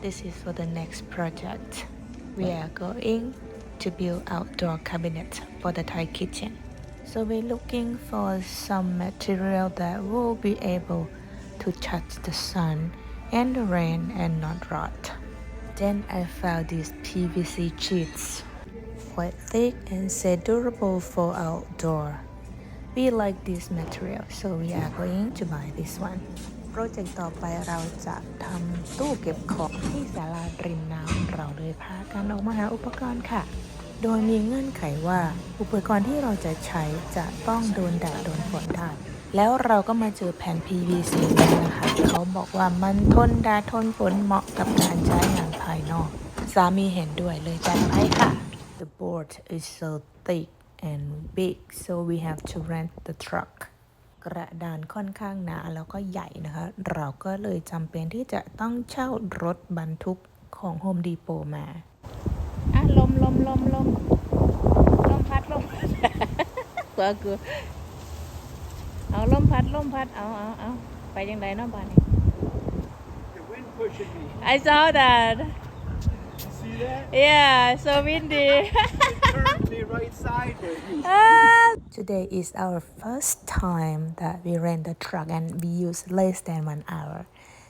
This is for the next project. We are going to build outdoor cabinet for the Thai kitchen. So we're looking for some material that will be able to touch the sun and the rain and not rot. Then I found these PVC sheets, quite thick and say durable for outdoor. We like this material, so we are going to buy this one. โปรเจกต์ต่อไปเราจะทำตู้เก็บของที่ศาลาริมน้ำเราเลยพากันออกมาหาอุปกรณ์ค่ะ โดยมีเงื่อนไขว่าอุปกรณ์ที่เราจะใช้จะต้องโดนแดดโดนฝนได้แล้วเราก็มาเจอแผ่น PVC นะคะ เขาบอกว่ามันทนแดดทนฝนเหมาะกับการใช้งานภายนอก สามีเห็นด้วยเลยจัดไปค่ะ The board is so thick and big so we have to rent the truck กระดานค่อนข้างหนาแล้วก็ใหญ่นะคะ เราก็เลยจำเป็นที่จะต้องเช่ารถบรรทุกของ Home Depot มาอะลมลมลมลมลมพัดลมพัดกลัวกลัวเอาลมพัดลมพัดเอาเอาเอาไปยังไงเนาะบ้านนี้ The wind pushing me. I saw that You see that? yeah so windy It turned me right sideways. Today is our first time that we rent a truck and we use less than one hour.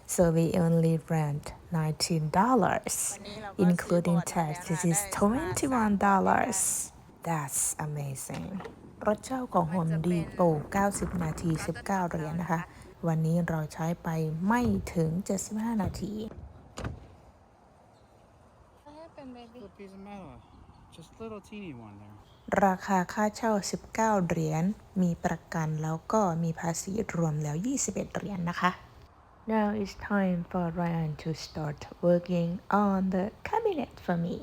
So we only rent $19, including tax. This is $21. That's amazing. รถเช่าของ Home Depot 90 นาที 19 เหรียญนะคะ วันนี้เราใช้ไปไม่ถึง 75 นาที Little piece of metal. ราคาค่าเช่า 19 เหรียญ มีประกันแล้วก็มีภาษีรวมแล้ว 21 เหรียญนะคะ Now it's time for Ryan to start working on the cabinet for me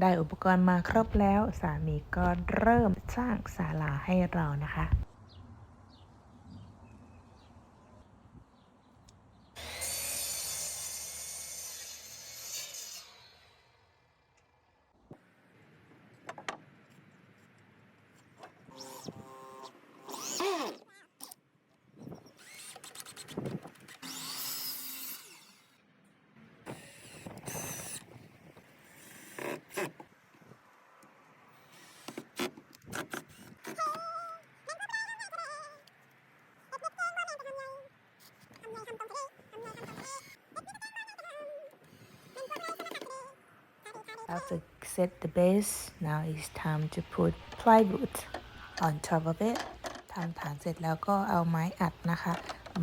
ได้อุปกรณ์มาครบแล้ว สามีก็เริ่มสร้างศาลาให้เรานะคะ After set the base, now it's time to put plywood on top of it ทำฐานเสร็จแล้วก็เอาไม้อัดนะคะ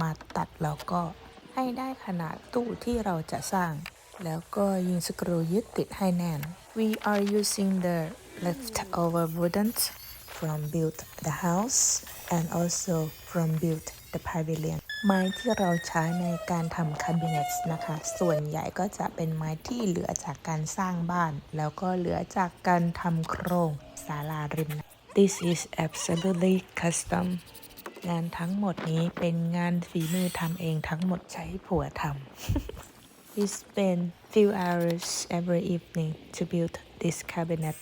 มาตัดแล้วก็ให้ได้ขนาดตู้ที่เราจะสร้าง แล้วก็ยิงสกรูยึดติดให้แน่น We are using the leftover wooden from build the house and also from build the pavilion ไม้ที่เราใช้ในการทำ cabinet นะคะ ส่วนใหญ่ก็จะเป็นไม้ที่เหลือจากการสร้างบ้าน แล้วก็เหลือจากการทำโครงศาลาริมน้ำ This is absolutely custom งานทั้งหมดนี้เป็นงานฝีมือทำเองทั้งหมดใช้ผัวทำ We spend few hours every evening to build this cabinet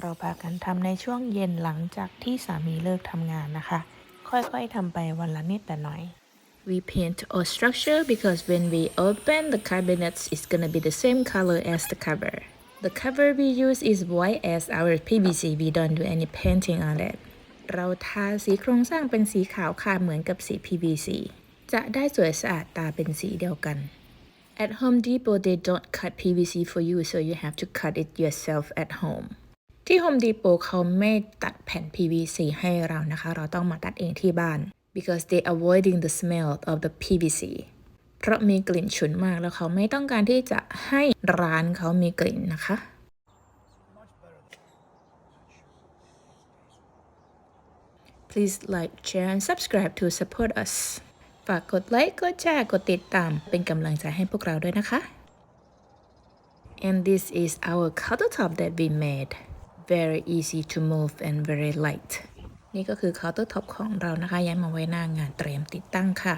เราพากันทำในช่วงเย็นหลังจากที่สามีเลิกทำงานนะคะ ค่อยๆทำไปวันละนิดแต่หน่อย We paint our structure because when we open the cabinets, it's gonna be the same color as the cover. The cover we use is white as our PVC. We don't do any painting on it. เราทาสีโครงสร้างเป็นสีขาวค่ะเหมือนกับสี PVC จะได้สวยสะอาดตาเป็นสีเดียวกัน At Home Depot they don't cut PVC for you so you have to cut it yourself at home ที่ Home Depot เขาไม่ตัดแผ่น PVC ให้เรานะคะ เราต้องมาตัดเองที่บ้าน Because they avoiding the smell of the PVC เพราะมีกลิ่นฉุนมากแล้วเขาไม่ต้องการที่จะให้ร้านเขามีกลิ่นนะคะ Please like share and subscribe to support us ฝากกดไลค์กดแชร์กดติดตาม เป็นกำลังใจให้พวกเราด้วยนะคะ And this is our countertop that we made very easy to move and very light นี่ก็คือเคาน์เตอร์ท็อปของเรานะคะย้ายมาไว้หน้างานเตรียมติดตั้งค่ะ